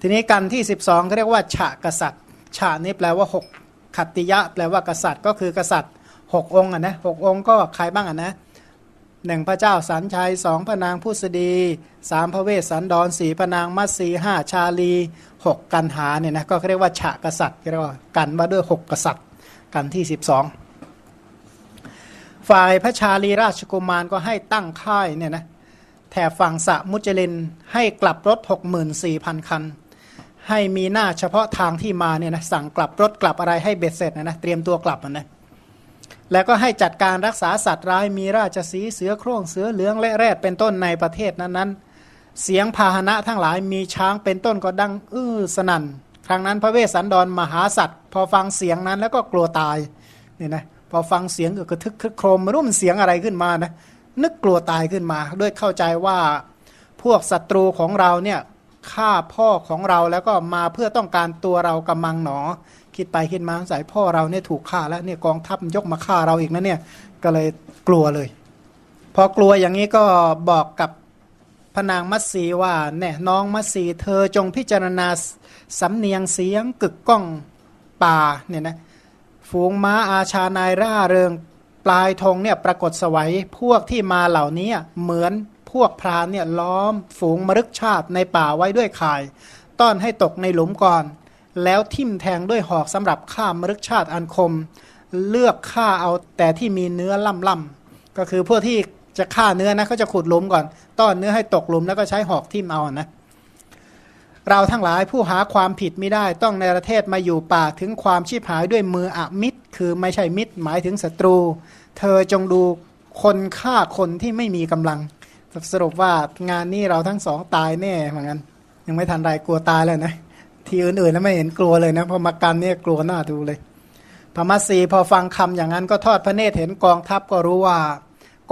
ทีนี้กันที่ 12เขาเรียกว่าฉะกษัตริย์ฉะนี่แปลว่า 6 ขัตติยะ แปลว่ากษัตริย์ ก็คือกษัตริย์ 6 องค์อะนะหกองค์ก็ใครบ้างอะนะหนึ่งพระเจ้าสันชัยสองพระนางผู้สดีสามพระเวสสันดรสี่พระนางมัตสีห้าชาลีหกกันหาเนี่ยนะก็เรียกว่าฉะกษัตริย์เรียกว่ากันมาด้วยหกกษัตริย์กันที่12ฝ่ายพระชาลีราชกุมารก็ให้ตั้งค่ายเนี่ยนะแถบฝั่งสะมุจลินให้กลับรถ64,000คัน ให้มีหน้าเฉพาะทางที่มาเนี่ยนะสั่งกลับรถกลับอะไรให้เบ็ดเสร็จนะนะเตรียมตัวกลับนะแล้วก็ให้จัดการรักษาสัตว์ร้ายมีราชสีเสือโคร่งเสือเหลืองและแรดเป็นต้นในประเทศนั้นๆ เสียงพาหนะทั้งหลายมีช้างเป็นต้นก็ดังอื้อสนั่นครั้งนั้นพระเวสสันดรมหาสัตว์ พอฟังเสียงนั้นแล้วก็กลัวตายเนี่ยนะพอฟังเสียงก็กระทึกคึกโครมไม่รู้มันเสียงอะไรขึ้นมานะนึกกลัวตายขึ้นมา ด้วยเข้าใจว่าพวกศัตรูของเราเนี่ย ฆ่าพ่อของเราแล้วก็มาเพื่อต้องการตัวเรากำมังหนอ คิดไปคิดมาสายพ่อเราเนี่ยถูกฆ่าแล้วเนี่ยกองทัพยกมาฆ่าเราอีกนะเนี่ยก็เลยกลัวเลย พอกลัวอย่างนี้ก็บอกกับพนางมัตสีว่าแน่น้องมัตสีเธอจงพิจารณาสำเนียงเสียงกึกก้องป่าเนี่ยนะฝูงม้าอาชานายร่าเริงปลายธงเนี่ยปรากฏสวัยพวกที่มาเหล่านี้เหมือน พวกพรานเนี่ยล้อมฝูงมรึกชาติในป่าไว้ด้วยข่าย ต้อนให้ตกในหลุมก่อน แล้วทิ่มแทงด้วยหอกสำหรับฆ่ามรึกชาติอันคม เลือกฆ่าเอาแต่ที่มีเนื้อล่ำล่ำๆก็คือพวกที่จะฆ่าเนื้อนะเขาจะขุดหลุมก่อน ต้อนเนื้อให้ตกหลุมแล้วก็ใช้หอกทิ่มเอานะเราทั้งหลายผู้หาความผิดไม่ได้ต้องในประเทศมาอยู่ป่าถึงความชีพหายด้วยมืออมิตร คือไม่ใช่มิตรหมายถึงศัตรู เธอจงดูคนฆ่าคนที่ไม่มีกำลัง สรุปว่างานนี้เราทั้งสองตายแน่เหมือนกันยังไม่ทันไรกลัวตายแล้วนะทีอื่นๆแล้วไม่เห็นกลัวเลยนะพอมากันเนี่ยกลัวหน้าดูเลยพมัสสีพอฟังคำอย่างนั้นก็ทอดพระเนตรเห็นกองทัพก็รู้ว่า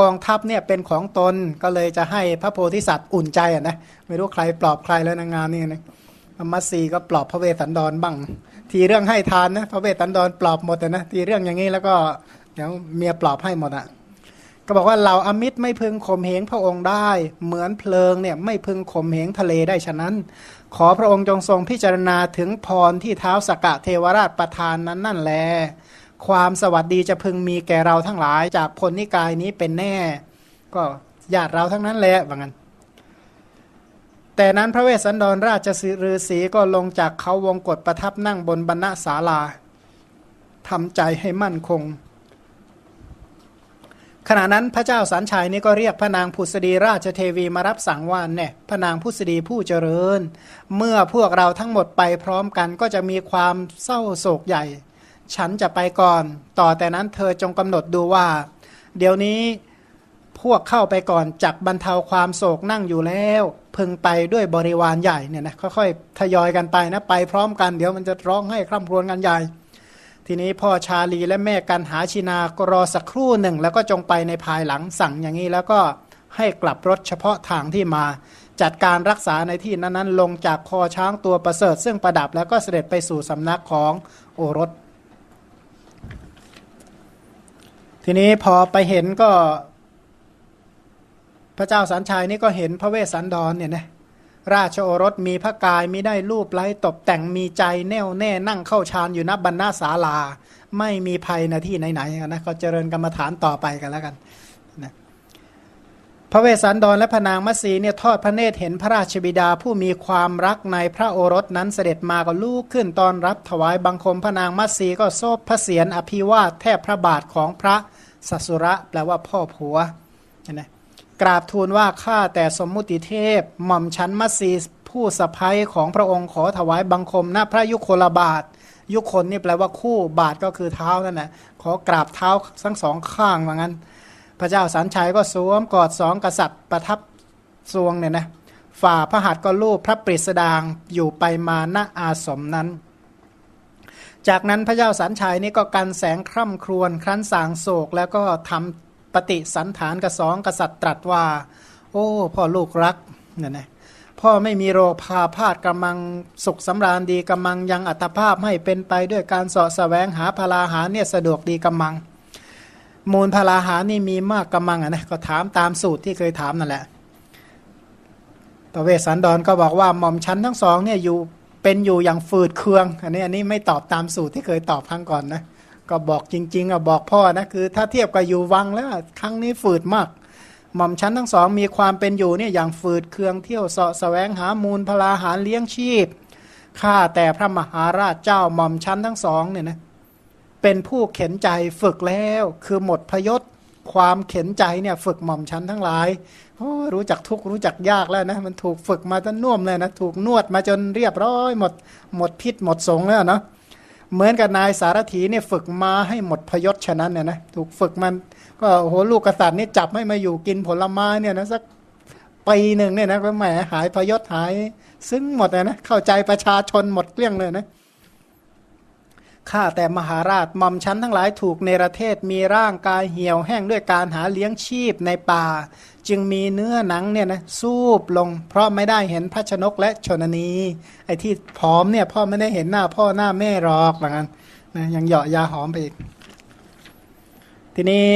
กองทัพเนี่ยเป็นของตนก็เลยจะให้พระโพธิสัตว์อุ่นใจอะนะไม่รู้ใครปลอบใครแล้วในงานนี้นะพมัสสีก็ปลอบพระเวสสันดรบ้าง ทีเรื่องให้ทานนะพระเวสสันดรปลอบหมดนะทีเรื่องอย่างนี้แล้วก็เดี๋ยวเมียปลอบให้หมดอะ ก็บอกว่าเราอมิตรไม่พึงข่มเหงพระองค์ได้ เหมือนเพลิงเนี่ยไม่พึงข่มเหงทะเลได้ฉะนั้น ขอพระองค์จงทรงพิจารณาถึงพรที่เท้าสกกะเทวราชประทานนั้นนั่นแล ความสวัสดีจะพึงมีแก่เราทั้งหลายจากพลนิกายนี้เป็นแน่ ก็ญาติเราทั้งนั้นแหละว่างั้นแต่นั้นพระเวสสันดรราชฤาษีก็ลงจากเขาวงกฏประทับนั่งบนบรรณศาลาทำใจให้มั่นคง ขณะนั้นพระเจ้าสันชัยนี่ก็เรียกพระนางผุสดีราชเทวีมารับสั่งว่าแน่พระนางผุสดีผู้เจริญ เมื่อพวกเราทั้งหมดไปพร้อมกันก็จะมีความเศร้าโศกใหญ่ ฉันจะไปก่อน ต่อแต่นั้นเธอจงกำหนดดูว่า เดี๋ยวนี้พวกเข้าไปก่อนจักบรรเทาความโศกนั่งอยู่แล้ว พึงไปด้วยบริวารใหญ่เนี่ยนะค่อยๆทยอยกันไปนะไปพร้อมกันเดี๋ยวมันจะร้องให้คร่ำครวญกันใหญ่ ทีนี้พ่อชาลีและแม่กันหาชินาก็รอสักครู่หนึ่ง แล้วก็จงไปในภายหลังสั่งอย่างนี้แล้วก็ให้กลับรถเฉพาะทางที่มา จัดการรักษาในที่นั้นๆ ลงจากคอช้างตัวประเสริฐ ซึ่งประดับแล้วก็เสด็จไปสู่สำนักของโอรส ทีนี้พอไปเห็นก็ พระเจ้าสันชัยนี่ก็เห็นพระเวสสันดรเนี่ยนะ ราชโอรสมีพระกายไมิได้รูปไล้ตบแต่งมีใจแน่วแน่นั่งเข้าฌานอยู่ณบรรณาศาลา ไม่มีภัยในที่ไหนๆนะก็เจริญกรรมฐานต่อไปกันแล้วกันนะพระเวสสันดรและพระนางมัสีเนี่ยทอดพระเนตรเห็นพระราชบิดาผู้มีความรักในพระโอรสนั้นเสด็จมาก็ลูกขึ้นตอนรับถวายบังคมพระนางมัสีก็โซบพระเศียรอภิวาทแทบพระบาทของพระสัสุระแปลว่าพ่อผัวนะ กราบทูลว่าข้าแต่สมมุติเทพหม่อมชั้นมัสีผู้สะพ้ยของพระองค์ขอถวายบังคมณพระยุคลบาท ยุคนนี่แปลว่าคู่บาทก็คือเท้านั่นแหละขอกราบเท้าทั้งสองข้างว่างั้น พระเจ้าสันชัยก็สวมกอดสองกษัตริย์ประทับทรวงเนี่ยนะฝ่าพระหัตถ์ก็ลูบพระปริสดางอยู่ไปมาณอาสมนั้น จากนั้นพระเจ้าสันชัยนี่ก็กันแสงคร่ำครวญครั้นสางโศกแล้วก็ทำ ปฏิสันฐานกับสองกษัตริย์ตรัสว่า โอ้ พ่อลูกรักเนี่ยนะพ่อไม่มีโรคพาพาดกำลังสุขสำราญดีกำลังยังอัตภาพให้เป็นไปด้วยการเสาะแสวงหาพลาหารเนี่ยสะดวกดีกำลัง มูลพลาหารนี่มีมากกำลังอะนะก็ถามตามสูตรที่เคยถามนั่นแหละพระเวสสันดรก็บอกว่าหม่อมชั้นทั้งสองเนี่ยอยู่เป็นอยู่อย่างฝืดเคือง อันนี้อันนี้ไม่ตอบตามสูตรที่เคยตอบครั้งก่อนนะ ก็บอกจริงๆอะบอกพ่อนะคือ ถ้าเทียบกับอยู่วังแล้วครั้งนี้ฝืดมากหม่อมชั้นทั้งสองมีความเป็นอยู่เนี่ยอย่างฝืดเคืองเที่ยวเสาะแสวงหามูลพลาหารเลี้ยงชีพข้าแต่พระมหาราชเจ้าหม่อมชั้นทั้งสองเนี่ยนะเป็นผู้เข็นใจฝึกแล้วคือหมดพยศความเข็นใจเนี่ยฝึกหม่อมชั้นทั้งหลายโอ้รู้จักทุกรู้จักยากแล้วนะมันถูกฝึกมาจนน่วมเลยนะถูกนวดมาจนเรียบร้อยหมดหมดพิษหมดสงแล้วเนาะ เหมือนกับนายสารถีเนี่ยฝึกมาให้หมดพยศฉะนั้นเนี่ยนะถูกฝึกมันก็โอ้โหลูกกษัตริย์นี่จับให้มาอยู่กินผลไม้เนี่ยนะสักปีหนึ่งเนี่ยนะก็แหมหายพยศหาย ซึ่งหมดเลยนะเข้าใจประชาชนหมดเกลี้ยงเลยนะข้าแต่มหาราชหม่อมชั้นทั้งหลายถูกในประเทศมีร่างกายเหี่ยวแห้งด้วยการหาเลี้ยงชีพในป่า จึงมีเนื้อหนังเนี่ยนะสูบลง เพราะไม่ได้เห็นพระชนกและชนนีไอ้ที่ผอมเนี่ยพ่อไม่ได้เห็นหน้าพ่อหน้าแม่หรอกเหมือนกันนะยังเหยาะยาหอมไปอีก ทีนี้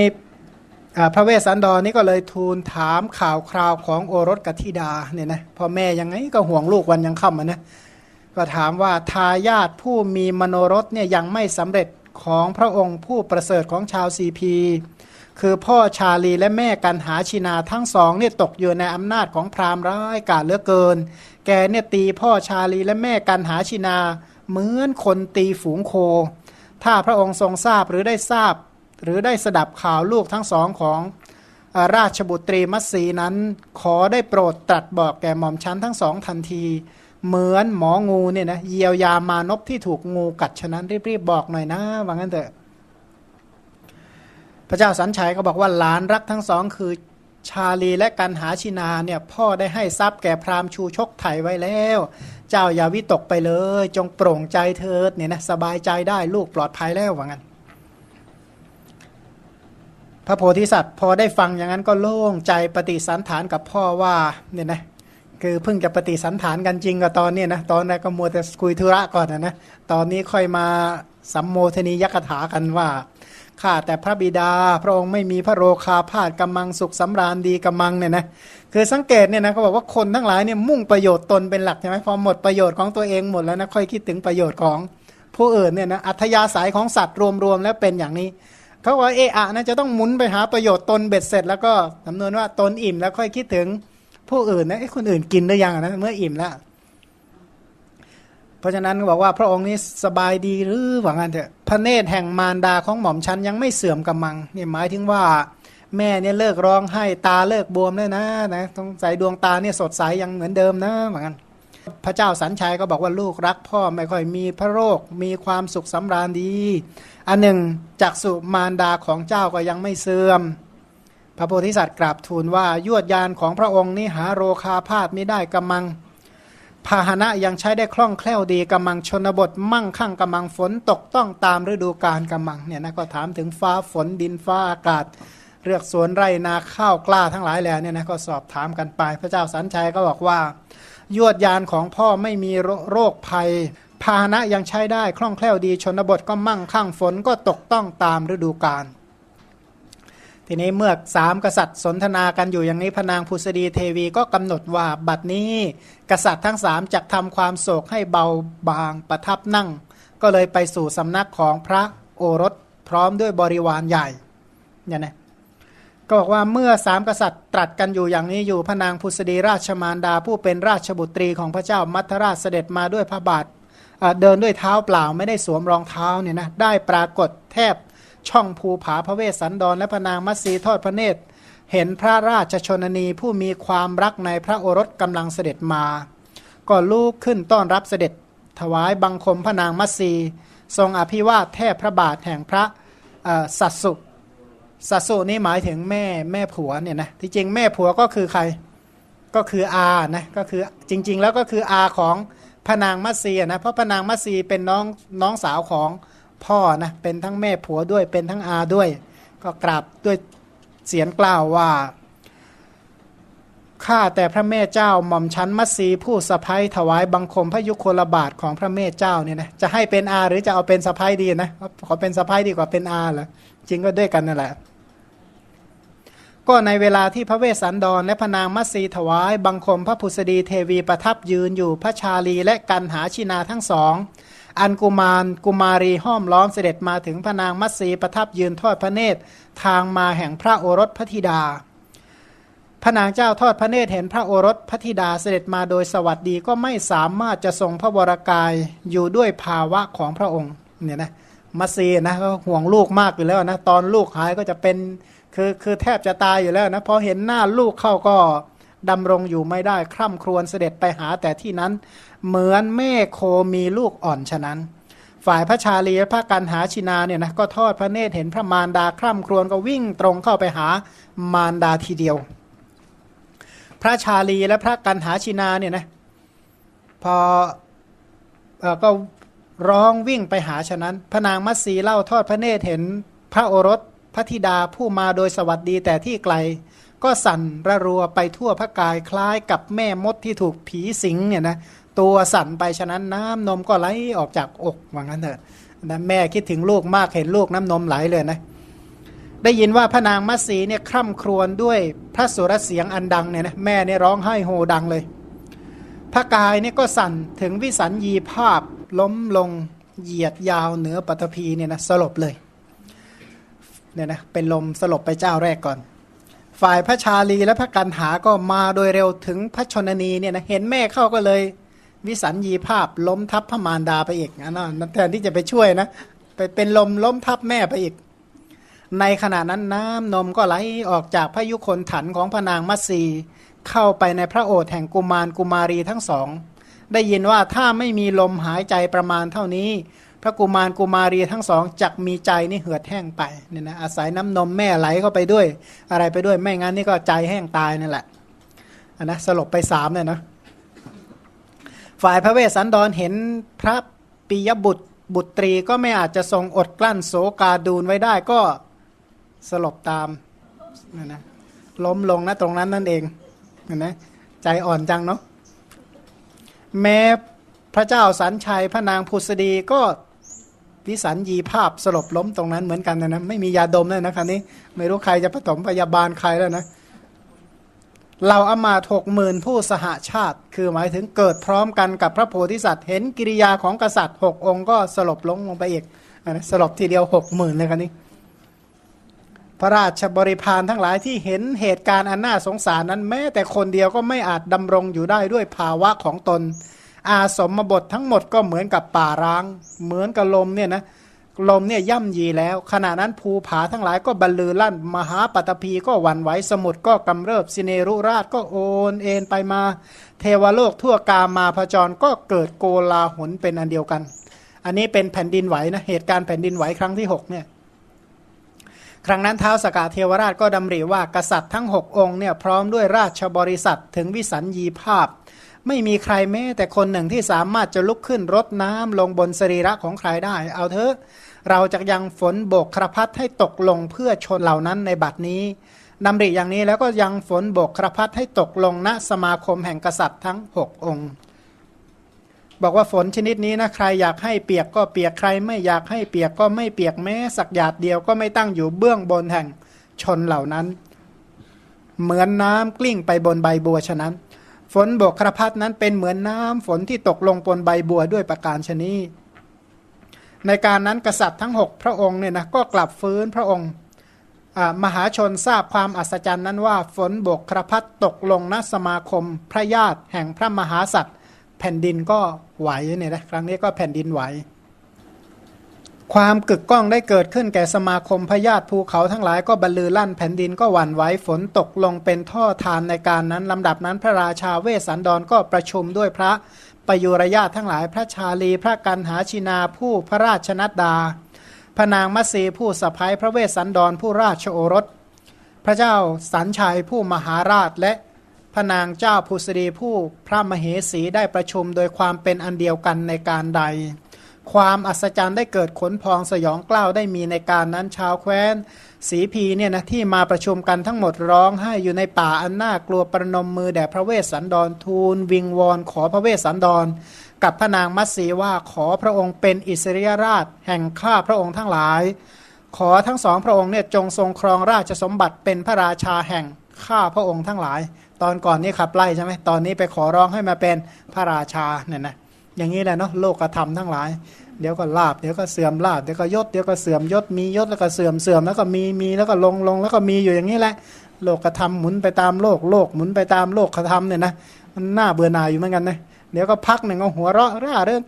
พระเวสสันดรนี่ก็เลยทูลถามข่าวคราวของโอรสกัธิดาเนี่ยนะพ่อแม่ยังไงก็ห่วงลูกวันยังค่ำอะนะก็ถามว่าทายาทผู้มีมโนรสเนี่ยยังไม่สำเร็จของพระองค์ผู้ประเสริฐของชาวซีพี คือพ่อชาลีและแม่กันหาชินาทั้งสองเนี่ยตกอยู่ในอำนาจของพราหมณ์ร้ายกาจเหลือเกิน แกเนี่ยตีพ่อชาลีและแม่กันหาชินา เหมือนคนตีฝูงโค ถ้าพระองค์ทรงทราบหรือได้ทราบ หรือได้สดับข่าวลูกทั้งสองของอราชบุตรีมัตสีนั้น ขอได้โปรดตรัสบอกแก่หม่อมชั้นทั้งสองทันที เหมือนหมองูเนี่ยนะเยียวยามานพที่ถูกงูกัดฉะนั้นรีบๆบอกหน่อยนะว่างั้นเถอะ พระเจ้าสันชัยก็บอกว่าหลานรักทั้งสองคือชาลีและกันหาชินาเนี่ยพ่อได้ให้ทรัพย์แก่พราหมณ์ชูชกไถไว้แล้ว เจ้าอย่าวิตกไปเลย จงโปร่งใจเถิดเนี่ยนะสบายใจได้ลูกปลอดภัยแล้วว่างั้น พระโพธิสัตว์พอได้ฟังอย่างนั้นก็โล่งใจปฏิสันฐานกับพ่อว่าเนี่ยนะคือเพิ่งจะปฏิสันฐานกันจริงกับตอนนี้นะตอนแรกก็มัวแต่คุยธุระก่อนนะนะตอนนี้ค่อยมาสัมโมทนียกถากันว่า ข้าแต่พระบิดาพระองค์ไม่มีพระโรคาพาธกำมังสุขสำราญดีกำมังเนี่ยนะคือสังเกตเนี่ยนะเขาบอกว่าคนทั้งหลายเนี่ยมุ่งประโยชน์ตนเป็นหลักใช่ไหมพอหมดประโยชน์ของตัวเองหมดแล้วนะค่อยคิดถึงประโยชน์ของผู้อื่นเนี่ยนะอัธยาศัยของสัตว์รวมๆแล้วเป็นอย่างนี้เขาว่าเอะอะนะจะต้องหมุนไปหาประโยชน์ตนเบ็ดเสร็จ แล้วก็สำนวนว่าตนอิ่มแล้วค่อยคิดถึงผู้อื่นนะไอ้คนอื่นกินหรือยังนะเมื่ออิ่มแล้ว เพราะฉะนั้นบอกว่าพระองค์นี้สบายดีหรือว่างั้นเถอะพระเนตรแห่งมารดาของหม่อมชันยังไม่เสื่อมกำมังนี่หมายถึงว่าแม่เนี่ยเลิกร้องให้ตาเลิกบวมเลยนะนะต้องใส่ดวงตาเนี่ยสดใสยังเหมือนเดิมนะเหมือนกันพระเจ้าสันชัยก็บอกว่าลูกรักพ่อไม่ค่อยมีพระโรคมีความสุขสำราญดี อันหนึ่งจากสุมารดาของเจ้าก็ยังไม่เสื่อม พระโพธิสัตว์กราบทูลว่ายวดยานของพระองค์นี้หาโรคาพาธไม่ได้กำมัง พาหนะยังใช้ได้คล่องแคล่วดีกำมังชนบท มั่งคั่งกำมังฝนตกต้องตามฤดูกาลกำมังเนี่ยนะก็ถามถึงฟ้าฝนดินฟ้าอากาศเลือกสวนไร่นาข้าวกล้าทั้งหลายแหล่เนี่ยนะก็สอบถามกันไป พระเจ้าสันชัยก็บอกว่า ยวดยานของพ่อไม่มีโรคภัย พาหนะยังใช้ได้คล่องแคล่วดีชนบทก็มั่งคั่งฝนก็ตกต้องตามฤดูกาล ทีนี้เมื่อสามกษัตริย์สนทนากันอยู่อย่างนี้พนางพุษดีเทวีก็กำหนดว่าบัดนี้ กษัตริย์ทั้งสามจะทำความโศกให้เบาบางประทับนั่ง ก็เลยไปสู่สำนักของพระโอรสพร้อมด้วยบริวารใหญ่เนี่ยนะก็บอกว่าเมื่อสามกษัตริย์ตรัสกันอยู่อย่างนี้อยู่พระนางพุษดีราชมารดาผู้เป็นราชบุตรีของพระเจ้ามัทราชเสด็จมาด้วยพระบาทเดินด้วยเท้าเปล่าไม่ได้สวมรองเท้าเนี่ยนะได้ปรากฏแทบ ช่องภูผาพระเวสสันดร และพระนางมัตสีทอดพระเนตร เห็นพระราชชนนีผู้มีความรักในพระโอรสกำลังเสด็จมา ก็ลุกขึ้นต้อนรับเสด็จ ถวายบังคมพระนางมัตสีทรงอภิวาทแทบพระบาทแห่งพระสัตสุสัตสุนี่หมายถึงแม่แม่ผัวเนี่ยนะที่จริงแม่ผัวก็คือใครก็คืออานะก็คือจริง ๆ แล้วก็คืออาของพระนางมัตสีนะเพราะพระนางมัตสีเป็นน้องน้องสาวของ พ่อนะเป็นทั้งแม่ผัวด้วยเป็นทั้งอาด้วย ก็กราบด้วยเสียงกล่าวว่าข้าแต่พระแม่เจ้าหม่อมชั้นมัสีผู้สะพ้ยถวายบังคมพระยุคลบาทของพระแม่เจ้าเนี่ยนะจะให้เป็นอาหรือจะเอาเป็นสะพ้ยดีนะขอเป็นสะพ้ยดีกว่าเป็นอาเหรอจริงก็ด้วยกันนั่นแหละก็ในเวลาที่พระเวสสันดรและพระนางมัสีถวาย บังคมพระผุสดีเทวีประทับยืนอยู่พระชาลีและกันหาชินาทั้งสอง อันกุมารกุมารีห้อมล้อมเสด็จมาถึงพระนางมัตสีประทับยืนทอดพระเนตรทางมาแห่งพระโอรสพระธิดา พระนางเจ้าทอดพระเนตรเห็นพระโอรสพระธิดาเสด็จมาโดยสวัสดีก็ไม่สามารถจะทรงพระวรากายอยู่ด้วยภาวะของพระองค์เนี่ยนะมัตสีนะก็ห่วงลูกมากอยู่แล้วนะตอนลูกหายก็จะเป็นคือคือแทบจะตายอยู่แล้วนะพอเห็นหน้าลูกเข้าก็ ดำรงอยู่ไม่ได้ คร่ำครวญเสด็จไปหาแต่ที่นั้น เหมือนแม่โคมีลูกอ่อนฉะนั้น ฝ่ายพระชาลีและพระกันหาชินาเนี่ยนะก็ทอดพระเนตรเห็นพระมารดาคร่ำครวญก็วิ่งตรงเข้าไปหามารดาทีเดียว พระชาลีและพระกันหาชินาเนี่ยนะพอเออก็ร้องวิ่งไปหาฉะนั้น พระนางมัตสีเล่าทอดพระเนตรเห็นพระโอรสพระธิดาผู้มาโดยสวัสดีแต่ที่ไกล ก็สั่นระรัวไปทั่วพระกายคล้ายกับแม่มดที่ถูกผีสิงเนี่ยนะตัวสั่นไปฉะนั้นน้ำนมก็ไหลออกจากอกว่างั้นเถอะนะแม่คิดถึงลูกมากเห็นลูกน้ำนมไหลเลยนะได้ยินว่าพระนางมัตสีเนี่ยคร่ำครวญด้วยพระสุรเสียงอันดังเนี่ยนะแม่เนี่ยร้องไห้โฮดังเลย พระกายเนี่ยก็สั่นถึงวิสัญญีภาพล้มลงเหยียดยาวเหนือปัตภีเนี่ยนะสลบเลยเนี่ยนะเป็นลมสลบไปเจ้าแรกก่อน ฝ่ายพระชาลีและพระกันหาก็มาโดยเร็วถึงพระชนนีเนี่ยนะเห็นแม่เข้าก็เลย วิสัญญีภาพล้มทับพระมารดาไปอีกนะนะแทนที่จะไปช่วยนะไปเป็นลมล้มทับแม่ไปอีก ในขณะนั้นน้ำนมก็ไหลออกจากพระยุคนถันของพระนางมัตสีเข้าไปในพระโอษฐ์แห่งกุมารกุมารีทั้งสอง ได้ยินว่าถ้าไม่มีลมหายใจประมาณเท่านี้ พระกุมารกุมารีทั้งสองจักมีใจนี่เหือดแห้งไปเนี่ยนะอาศัยน้ำนมแม่ไหลเข้าไปด้วย อะไรไปด้วยไม่งั้นนี่ก็ใจแห้งตายนั่นแหละอันนะสลบไปสามเนี่ยนะฝ่ายพระเวสสันดรเห็นพระปิยบุตรบุตรีก็ไม่อาจจะทรงอดกลั้นโศกาดูนไว้ได้ก็สลบตามนะนะล้มลงนะตรงนั้นนั่นเองเห็นไหมใจอ่อนจังเนาะแม้พระเจ้าสันชัยพระนางพุษดีก็ วิสัญญีภาพสลบล้มตรงนั้นเหมือนกันนะนะไม่มียาดมเลยนะคราวนี้ ไม่รู้ใครจะผสมพยาบาลใครแล้วนะเราอามาถกหมื่นผู้สหาชาติ คือหมายถึงเกิดพร้อมกันกับพระโพธิสัตว์ เห็นกิริยาของกษัตริย์หกองค์ก็สลบลงลงไปอีกนะสลบทีเดียวหกหมื่นเลยครับนี้พระราชบริพารทั้งหลายที่เห็นเหตุการณ์อันน่าสงสารนั้นแม้แต่คนเดียวก็ไม่อาจดำรงอยู่ได้ด้วยภาวะของตน อาสมบททั้งหมดก็เหมือนกับป่าร้าง เหมือนกับลมเนี่ยนะลมเนี่ยย่ำยีแล้ว ขณะนั้นภูผาทั้งหลายก็บรรลือลั่น มหาปัตภีก็หวั่นไหวสมุทรก็กำเริบสิเนรุราชก็โอนเอ็นไปมา เทวโลกทั่วกามาพจรก็เกิดโกลาหลเป็นอันเดียวกัน อันนี้เป็นแผ่นดินไหวนะเหตุการณ์แผ่นดินไหวครั้งที่หกเนี่ยครั้งนั้นเท้าสกาเทวราชก็ดำริว่ากษัตริย์ทั้งหกองค์เนี่ยพร้อมด้วยราชบริษัทถึงวิสัญญีภาพ ไม่มีใครแม้แต่คนหนึ่งที่สามารถจะลุกขึ้นรดน้ำลงบนสรีระของใครได้ เอาเถอะเราจะยังฝนโบกครพัดให้ตกลงเพื่อชนเหล่านั้นในบัดนี้ดำริอย่างนี้แล้วก็ยังฝนโบกครพัดให้ตกลงณสมาคมแห่งกษัตริย์ทั้งหกองค์ บอกว่าฝนชนิดนี้นะใครอยากให้เปียกก็เปียกใคร ไม่อยากให้เปียกก็ไม่เปียกแม้สักหยาดเดียวก็ไม่ตั้งอยู่เบื้องบนแห่งชนเหล่านั้น เหมือนน้ำกลิ้งไปบนใบบัวฉะนั้น ฝนโบกครพัดนั้นเป็นเหมือนน้ำฝนที่ตกลงบนใบบัวด้วยประการชนีในการนั้นกษัตริย์ทั้ง 6 พระองค์เนี่ยนะก็กลับฟื้นพระองค์มหาชนทราบความอัศจรรย์นั้นว่าฝนบกครพัดตกลงณสมาคมพระญาติแห่งพระมหาสัตว์ แผ่นดินก็ไหวเนี่ยนะครั้งนี้ก็แผ่นดินไหว ความกึกก้องได้เกิดขึ้นแก่สมาคมพญาติภูเขาทั้งหลายก็บรรลือลั่นแผ่นดินก็หวั่นไหวฝนตกลงเป็นท่อทานในการนั้นลำดับนั้นพระราชาเวสสันดรก็ประชุมด้วยพระประยุรญาตทั้งหลายพระชาลีพระกันหาชินาผู้พระราชนัดดา พระนางมัสีผู้สะพ้ายพระเวสสันดรผู้ราชโอรส พระเจ้าสันชัยผู้มหาราชและพระนางเจ้าภูสรีผู้พระมเหสีได้ประชุมโดยความเป็นอันเดียวกันในการใด ความอัศจรรย์ได้เกิดขนพองสยองกล้าวได้มีในการนั้นชาวแคว้น สีพีเนี่ยนะที่มาประชุมกันทั้งหมดร้องไห้อยู่ในป่าอันน่ากลัวประนมมือแด่พระเวสสันดรทูล วิงวอนขอพระเวสสันดร กับพระนางมัตสีว่าขอพระองค์เป็นอิสริยราช แห่งข้าพระองค์ทั้งหลาย ขอทั้งสองพระองค์เนี่ยจงทรงครองราชสมบัติเป็นพระราชาแห่งข้าพระองค์ทั้งหลาย ตอนก่อนนี้ขับไล่ใช่ไหมตอนนี้ไปขอร้องให้มาเป็นพระราชาเนี่ยนะ อย่างนี้แหละเนาะโลกธรรมทั้งหลาย เดี๋ยวก็ลาบเดี๋ยวก็เสื่อมลาบเดี๋ยวก็ยศเดี๋ยวก็เสื่อมยศมียศแล้วก็เสื่อมเสื่อมแล้วก็มีมีแล้วก็ลงลงแล้วก็มีอยู่อย่างนี้แหละโลกธรรมหมุนไปตามโลกโลกหมุนไปตามโลกธรรมเนี่ยนะมันน่าเบื่อหน่ายอยู่เหมือนกันนะเดี๋ยวก็พักหนึ่งก็หัวเราะร่าเรื่อง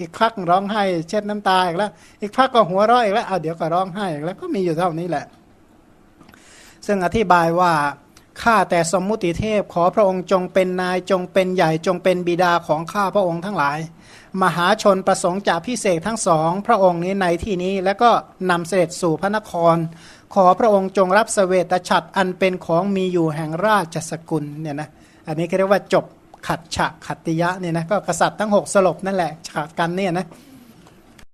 อีกพักร้องไห้เช็ดน้ำตาอีกแล้ว อีกพักก็หัวเราะอีกแล้วเอาเดี๋ยวก็ร้องไห้อีกแล้วก็มีอยู่เท่านี้แหละ ซึ่งอธิบายว่า ข้าแต่สมมุติเทพขอพระองค์จงเป็นนายจงเป็นใหญ่จงเป็นบิดาของข้าพระองค์ทั้งหลาย มหาชนประสงค์จะพิเศษทั้งสอง พระองค์นี้ในที่นี้แล้วก็นำเสด็จสู่พระนคร ขอพระองค์จงรับเสวตฉัตรอันเป็นของมีอยู่แห่งราชสกุลเนี่ยนะอันนี้ก็เรียกว่าจบขัดฉะขัตติยะเนี่ยนะก็กษัตริย์ทั้งหกสลบนั่นแหละขัดกันเนี่ยนะ